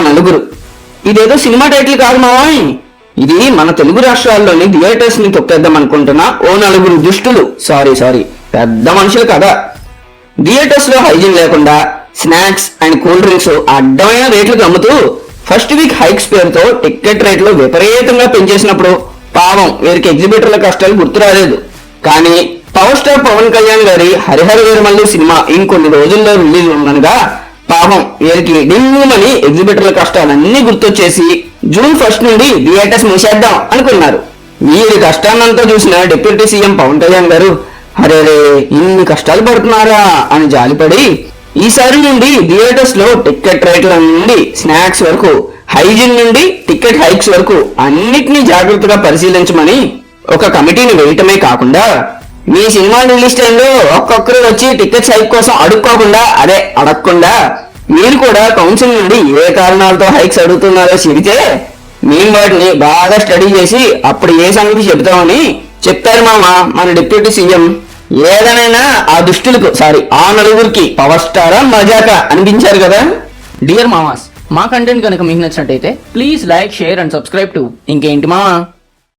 నలుగురు. ఇదేదో cinema title కాదు మావాయ్. ఇది మన తెలుగు రాష్ట్రాల్లోని థియేటర్స్ని తొక్కేద్దాం అనుకుంటున్న ఓ నలుగురు దుష్టులు. Sorry sorry. పెద్ద మనుషులు కదా. థియేటర్స్లో హైజీన్ లేకుండా స్నాక్స్ అండ్ కూల్ డ్రింక్స్ అడ్డమైన రేట్లకు అమ్ముతూ ఫస్ట్ వీక్ హైక్స్ పేరుతో టికెట్ రేట్లు విపరీతంగా పెంచేసినప్పుడు పాపం వీరికి ఎగ్జిబిటర్ల కష్టాలు గుర్తు రాలేదు. కానీ పవర్ స్టార్ పవన్ కళ్యాణ్ గారి హరిహర వీరమల్లి సినిమా ఇంకొన్ని రోజుల్లో రిలీజ్ ఉండగా పాపం వీరికి డింగుమని ఎగ్జిబిటర్ల కష్టాలన్నీ గుర్తొచ్చేసి జూన్ ఫస్ట్ నుండి థియేటర్స్ మూసేద్దాం అనుకున్నారు. వీరి కష్టాన్నంతా చూసిన డిప్యూటీ సీఎం పవన్ కళ్యాణ్ గారు అరే రే ఇన్ని కష్టాలు పడుతున్నారా? అని జాలిపడి ఈసారి నుండి థియేటర్స్లో టికెట్ రేట్ల నుండి స్నాక్స్ వరకు హైజీన్ నుండి టికెట్ హైక్స్ వరకు అన్నిటినీ జాగ్రత్తగా పరిశీలించమని ఒక కమిటీని వేయటమే కాకుండా మీ సినిమా రిలీజ్ టైంలో ఒక్కొక్కరు వచ్చి టికెట్స్ హైక్ కోసం అడుక్కోకుండా అదే అడగకుండా మీరు కూడా కౌన్సిల్ నుండి ఏ కారణాలతో హైక్స్ అడుగుతున్నారో చెబితే మేము వాటిని బాగా స్టడీ చేసి అప్పుడు ఏ సంగతి చెబుతామని చెప్పారు మామ మన డిప్యూటీ సీఎం. ఏదైనా ఆ దుష్టులకు సారీ ఆ నలుగురికి పవర్ స్టారా మజాకా అనిపించారు కదా? డియర్ మామాస్ మా కంటెంట్ కనుక మీకు నచ్చినట్టయితే please like share and subscribe too ఇంకేంటి మామా?